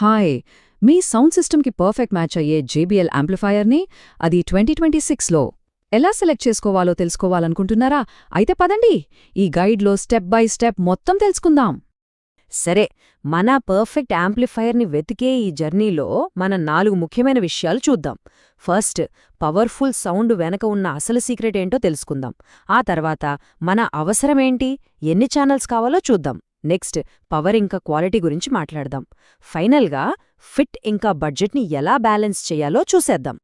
Hi మీ sound సిస్టమ్కి perfect match అయ్యే జేబీఎల్ యాంప్లిఫైయర్ని అది ట్వంటీ ట్వంటీ సిక్స్లో ఎలా సెలెక్ట్ చేసుకోవాలో తెలుసుకోవాలనుకుంటున్నారా? అయితే పదండి. ఈ గైడ్లో స్టెప్ బై స్టెప్ మొత్తం తెలుసుకుందాం. సరే. మన పర్ఫెక్ట్ యాంప్లిఫైయర్ని వెతికే ఈ జర్నీలో మన నాలుగు ముఖ్యమైన విషయాలు చూద్దాం. ఫస్ట్ పవర్ఫుల్ సౌండ్ వెనక ఉన్న అసలు సీక్రెట్ ఏంటో తెలుసుకుందాం. ఆ తర్వాత మన అవసరమేంటి? ఎన్ని ఛానల్స్ కావాలో చూద్దాం. నెక్స్ట్ పవర్ ఇంకా క్వాలిటీ గురించి మాట్లాడదాం. ఫైనల్గా ఫిట్ ఇంకా బడ్జెట్ని ఎలా బ్యాలెన్స్ చేయాలో చూసేద్దాం.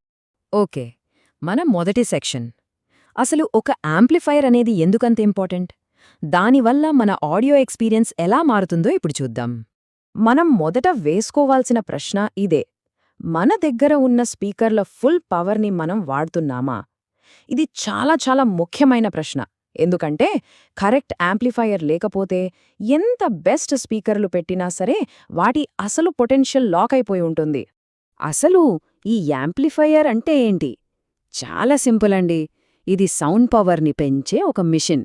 ఓకే మన మొదటి సెక్షన్. అసలు ఒక యాంప్లిఫైర్ అనేది ఎందుకంత ఇంపార్టెంట్? దానివల్ల మన ఆడియో ఎక్స్పీరియన్స్ ఎలా మారుతుందో ఇప్పుడు చూద్దాం. మనం మొదట వేసుకోవాల్సిన ప్రశ్న ఇదే. మన దగ్గర ఉన్న స్పీకర్ల ఫుల్ పవర్ని మనం వాడుతున్నామా? ఇది చాలా చాలా ముఖ్యమైన ప్రశ్న. ఎందుకంటే కరెక్ట్ యాంప్లిఫైయర్ లేకపోతే ఎంత బెస్ట్ స్పీకర్లు పెట్టినా సరే వాటి అసలు పొటెన్షియల్ లాక్ అయిపోయి ఉంటుంది. అసలు ఈ యాంప్లిఫైయర్ అంటే ఏంటి? చాలా సింపుల్ అండి. ఇది సౌండ్ పవర్ని పెంచే ఒక మిషన్.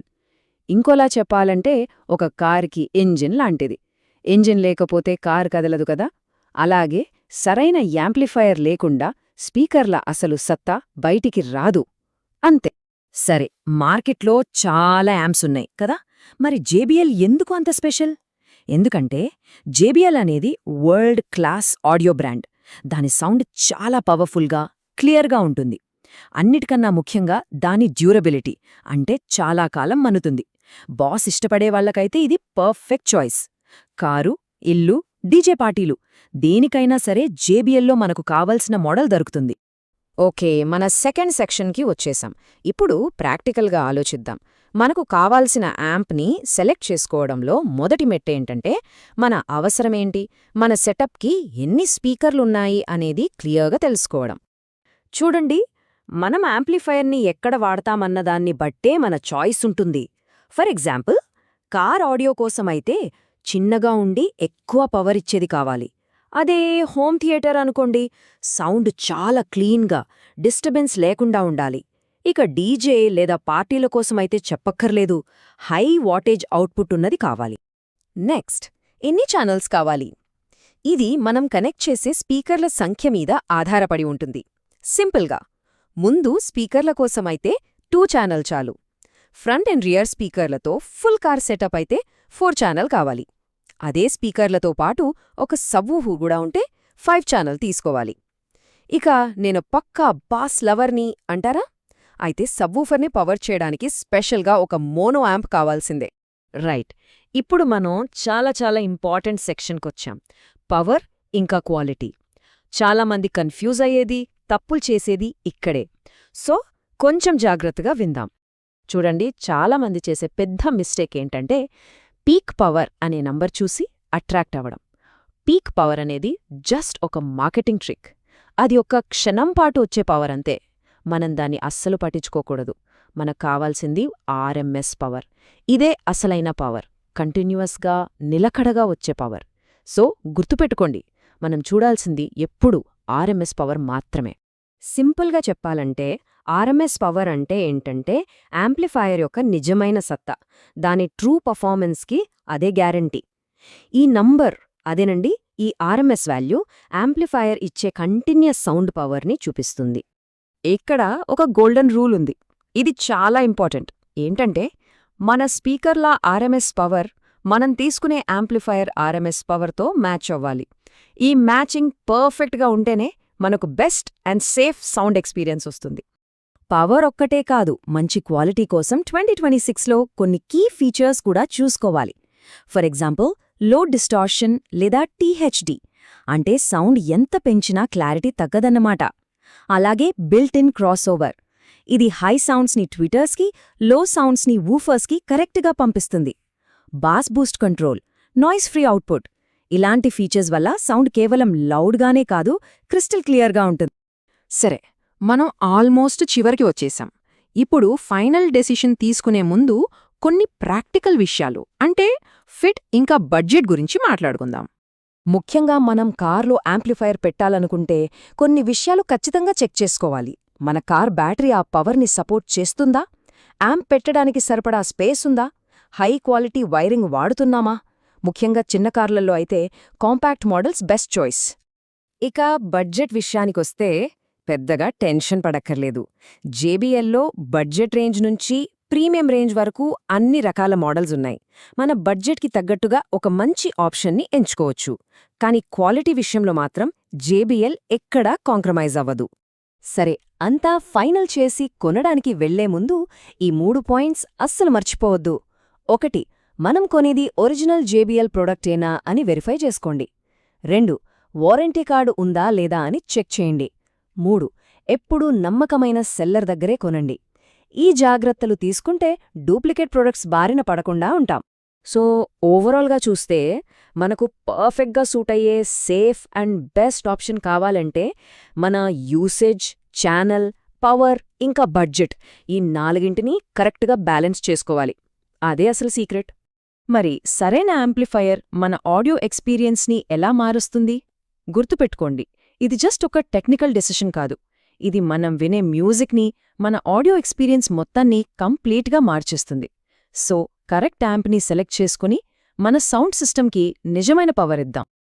ఇంకోలా చెప్పాలంటే ఒక కార్కి ఇంజిన్ లాంటిది. ఇంజిన్ లేకపోతే కార్ కదలదు కదా. అలాగే సరైన యాంప్లిఫైయర్ లేకుండా స్పీకర్ల అసలు సత్తా బయటికి రాదు. అంతే. సరే మార్కెట్లో చాలా యాంప్స్ ఉన్నాయి కదా? మరి జేబీఎల్ ఎందుకు అంత స్పెషల్? ఎందుకంటే జేబీఎల్ అనేది వరల్డ్ క్లాస్ ఆడియో బ్రాండ్. దాని సౌండ్ చాలా పవర్ఫుల్గా క్లియర్గా ఉంటుంది. అన్నిటికన్నా ముఖ్యంగా దాని డ్యూరబిలిటీ అంటే చాలా కాలం మనుతుంది బాస్ ఇష్టపడే వాళ్ళకైతే ఇది పర్ఫెక్ట్ చాయిస్. కారు ఇల్లు డీజే పార్టీలు దేనికైనా సరే జేబీఎల్లో మనకు కావలసిన మోడల్ దొరుకుతుంది. ఓకే మన సెకండ్ సెక్షన్కి వచ్చేసాం. ఇప్పుడు ప్రాక్టికల్గా ఆలోచిద్దాం. మనకు కావాల్సిన యాంప్ని సెలెక్ట్ చేసుకోవడంలో మొదటి మెట్టేంటంటే మన అవసరమేంటి మన సెటప్కి ఎన్ని స్పీకర్లున్నాయి అనేది క్లియర్గా తెలుసుకోవడం. చూడండి మనం యాంప్లిఫైయర్ని ఎక్కడ వాడతామన్నదాన్ని బట్టే మన చాయిస్ ఉంటుంది. ఫర్ ఎగ్జాంపుల్ కార్ ఆడియో కోసమైతే చిన్నగా ఉండి ఎక్కువ పవర్ ఇచ్చేది కావాలి. అదే హోమ్ థియేటర్ అనుకోండి సౌండ్ చాలా క్లీన్గా డిస్టర్బెన్స్ లేకుండా ఉండాలి. ఇక డీజే లేదా పార్టీల కోసమైతే చెప్పక్కర్లేదు హై వాటేజ్ అవుట్పుట్ ఉన్నది కావాలి. నెక్స్ట్ ఎన్ని ఛానల్స్ కావాలి? ఇది మనం కనెక్ట్ చేసే స్పీకర్ల సంఖ్య మీద ఆధారపడి ఉంటుంది. సింపుల్గా ముందు స్పీకర్ల కోసమైతే టూ ఛానల్ చాలు. ఫ్రంట్ అండ్ రియర్ స్పీకర్లతో ఫుల్ కార్ సెటప్ అయితే ఫోర్ ఛానల్ కావాలి. అదే స్పీకర్లతో పాటు ఒక సవ్వూహు కూడా ఉంటే ఫైవ్ ఛానల్ తీసుకోవాలి. ఇక నేను పక్కా బాస్ లవర్ని అంటారా? అయితే సబ్వూఫర్ని పవర్ చేయడానికి స్పెషల్గా ఒక మోనో యాంప్ కావాల్సిందే. రైట్. ఇప్పుడు మనం చాలా చాలా ఇంపార్టెంట్ సెక్షన్కొచ్చాం. పవర్ ఇంకా క్వాలిటీ. చాలామంది కన్ఫ్యూజ్ అయ్యేది తప్పులు చేసేది ఇక్కడే. సో కొంచెం జాగ్రత్తగా విందాం. చూడండి చాలామంది చేసే పెద్ద మిస్టేక్ ఏంటంటే పీక్ పవర్ అనే నంబర్ చూసి అట్రాక్ట్ అవ్వడం. పీక్ పవర్ అనేది జస్ట్ ఒక మార్కెటింగ్ ట్రిక్. అది ఒక క్షణం పాటు వచ్చే పవర్ అంతే. మనం దాన్ని అస్సలు పట్టించుకోకూడదు. మనకు కావాల్సింది ఆర్ఎంఎస్ పవర్. ఇదే అసలైన పవర్. కంటిన్యూస్గా నిలకడగా వచ్చే పవర్. సో గుర్తుపెట్టుకోండి మనం చూడాల్సింది ఎప్పుడూ ఆర్ఎంఎస్ పవర్ మాత్రమే. సింపుల్గా చెప్పాలంటే ఆర్ఎంఎస్ పవర్ అంటే ఏంటంటే యాంప్లిఫైయర్ యొక్క నిజమైన సత్తా. దాని ట్రూ పర్ఫార్మెన్స్కి అదే గ్యారంటీ. ఈ నంబర్ అదేనండి ఈ ఆర్ఎంఎస్ వాల్యూ యాంప్లిఫైయర్ ఇచ్చే కంటిన్యూస్ సౌండ్ పవర్ని చూపిస్తుంది. ఇక్కడ ఒక గోల్డెన్ రూల్ ఉంది. ఇది చాలా ఇంపార్టెంట్. ఏంటంటే మన స్పీకర్ల ఆర్ఎంఎస్ పవర్ మనం తీసుకునే యాంప్లిఫైయర్ ఆర్ఎంఎస్ పవర్తో మ్యాచ్ అవ్వాలి. ఈ మ్యాచింగ్ పర్ఫెక్ట్గా ఉంటేనే మనకు best and safe sound experience వస్తుంది. పవర్ ఒక్కటే కాదు మంచి క్వాలిటీ కోసం ట్వంటీ ట్వంటీ సిక్స్లో కొన్ని కీ ఫీచర్స్ కూడా చూసుకోవాలి. ఫర్ ఎగ్జాంపుల్లో డిస్టార్షన్ లేదా టీహెచ్డి అంటే సౌండ్ ఎంత పెంచినా క్లారిటీ తగ్గదన్నమాట. అలాగే బిల్ట్ ఇన్ క్రాస్ ఓవర్ ఇది హై సౌండ్స్ని ట్విటర్స్కి లో సౌండ్స్ని వూఫర్స్కి కరెక్ట్గా పంపిస్తుంది. Bass boost control noise free output ఇలాంటి ఫీచర్స్ వల్ల సౌండ్ కేవలం లౌడ్గానే కాదు క్రిస్టల్ క్లియర్గా ఉంటుంది. సరే మనం ఆల్మోస్ట్ చివరికి వచ్చేసాం. ఇప్పుడు ఫైనల్ డెసిషన్ తీసుకునే ముందు కొన్ని ప్రాక్టికల్ విషయాలు అంటే ఫిట్ ఇంకా బడ్జెట్ గురించి మాట్లాడుకుందాం. ముఖ్యంగా మనం కార్లో యాంప్లిఫైయర్ పెట్టాలనుకుంటే కొన్ని విషయాలు ఖచ్చితంగా చెక్ చేసుకోవాలి. మన కార్ బ్యాటరీ ఆ పవర్ని సపోర్ట్ చేస్తుందా? యాంప్ పెట్టడానికి సరిపడా స్పేస్ ఉందా? హై క్వాలిటీ వైరింగ్ వాడుతున్నామా? ముఖ్యంగా చిన్న కార్లలో అయితే కాంపాక్ట్ మోడల్స్ బెస్ట్ చాయిస్. ఇక బడ్జెట్ విషయానికొస్తే పెద్దగా టెన్షన్ పడక్కర్లేదు. జేబీఎల్లో బడ్జెట్ రేంజ్ నుంచి ప్రీమియం రేంజ్ వరకు అన్ని రకాల మోడల్స్ ఉన్నాయి. మన బడ్జెట్కి తగ్గట్టుగా ఒక మంచి ఆప్షన్ని ఎంచుకోవచ్చు. కానీ క్వాలిటీ విషయంలో మాత్రం జేబీఎల్ ఎక్కడా కాంక్రమైజ్ అవ్వదు. సరే అంతా ఫైనల్ చేసి కొనడానికి వెళ్ళే ముందు ఈ మూడు పాయింట్స్ అస్సలు మర్చిపోవద్దు. ఒకటి మనం కొనేది ఒరిజినల్ జేబీఎల్ ప్రొడక్టేనా అని వెరిఫై చేసుకోండి. రెండు వారంటీ కార్డు ఉందా లేదా అని చెక్ చేయండి. మూడు. ఎప్పుడూ నమ్మకమైన సెల్లర్ దగ్గరే కొనండి. ఈ జాగ్రత్తలు తీసుకుంటే డూప్లికేట్ ప్రొడక్ట్స్ బారిన పడకుండా ఉంటాం. సో ఓవరాల్గా చూస్తే మనకు పర్ఫెక్ట్గా సూట్ అయ్యే సేఫ్ అండ్ బెస్ట్ ఆప్షన్ కావాలంటే మన యూసేజ్ ఛానల్ పవర్ ఇంకా బడ్జెట్ ఈ నాలుగింటిని కరెక్ట్గా బ్యాలెన్స్ చేసుకోవాలి. అదే అసలు సీక్రెట్. మరి సరైన యాంప్లిఫైయర్ మన ఆడియో ఎక్స్పీరియన్స్ని ఎలా మారుస్తుంది? గుర్తుపెట్టుకోండి. ఇది జస్ట్ ఒక టెక్నికల్ డెసిషన్ కాదు. ఇది మనం వినే మ్యూజిక్ని మన ఆడియో ఎక్స్పీరియన్స్ మొత్తాన్ని కంప్లీట్గా మార్చేస్తుంది. సో కరెక్ట్ యాంప్ని సెలెక్ట్ చేసుకుని మన సౌండ్ సిస్టమ్కి నిజమైన పవర్ ఇద్దాం.